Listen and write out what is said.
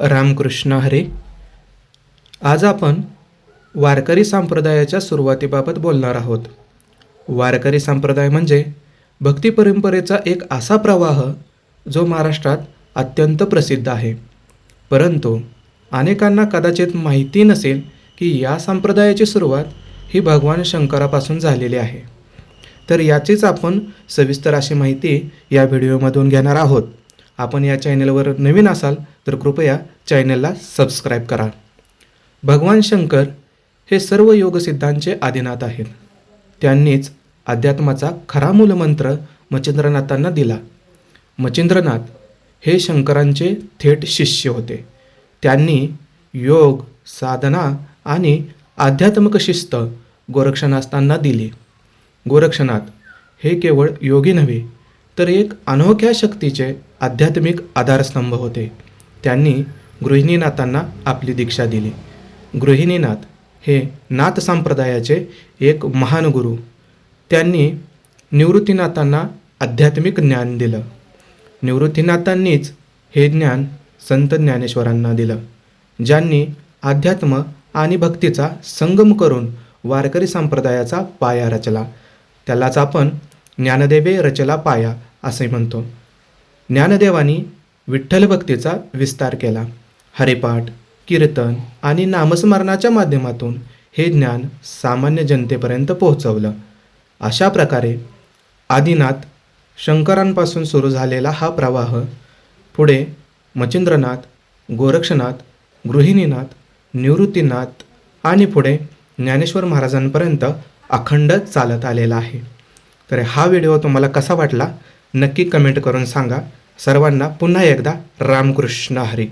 रामकृष्ण हरे. आज आपण वारकरी संप्रदायाच्या सुरुवातीबाबत बोलणार आहोत. वारकरी संप्रदाय म्हणजे भक्ती परंपरेचा एक असा प्रवाह जो महाराष्ट्रात अत्यंत प्रसिद्ध आहे. परंतु अनेकांना कदाचित माहिती नसेल की या संप्रदायाची सुरुवात ही भगवान शंकरापासून झालेली आहे. तर याचीच आपण सविस्तर अशी माहिती या व्हिडिओमधून घेणार आहोत. आपण या चॅनलवर नवीन असाल तर कृपया चॅनलला सबस्क्राईब करा. भगवान शंकर हे सर्व योगसिद्धांचे आदिनाथ आहेत. त्यांनीच अध्यात्माचा खरा मूलमंत्र मच्छिंद्रनाथांना दिला. मच्छिंद्रनाथ हे शंकरांचे थेट शिष्य होते. त्यांनी योग साधना आणि आध्यात्मिक शिस्त गोरक्षनाथांना दिली. गोरक्षनाथ हे केवळ योगी नव्हे तर एक अनोख्या शक्तीचे आध्यात्मिक आधारस्तंभ होते. त्यांनी गृहिणीनाथांना आपली दीक्षा दिली. गृहिणीनाथ हे नाथ संप्रदायाचे एक महान गुरु. त्यांनी निवृत्तीनाथांना आध्यात्मिक ज्ञान दिलं. निवृत्तीनाथांनीच हे ज्ञान संत ज्ञानेश्वरांना दिलं ज्यांनी अध्यात्म आणि भक्तीचा संगम करून वारकरी संप्रदायाचा पाया रचला. त्यालाच आपण ज्ञानदेवे रचला पाया असे म्हणतो. ज्ञानदेवानी विठ्ठल भक्तीचा विस्तार केला. हरिपाठ कीर्तन आणि नामस्मरणाच्या माध्यमातून हे ज्ञान सामान्य जनतेपर्यंत पोहोचवलं. अशा प्रकारे आदिनाथ शंकरांपासून सुरू झालेला हा प्रवाह पुढे मच्छिंद्रनाथ गोरक्षनाथ गृहिणीनाथ निवृत्तीनाथ आणि पुढे ज्ञानेश्वर महाराजांपर्यंत अखंड चालत आलेला आहे. तर हा व्हिडिओ तुम्हाला कसा वाटला नक्की कमेंट करून सांगा. सर्वांना पुन्हा एकदा रामकृष्ण हरी.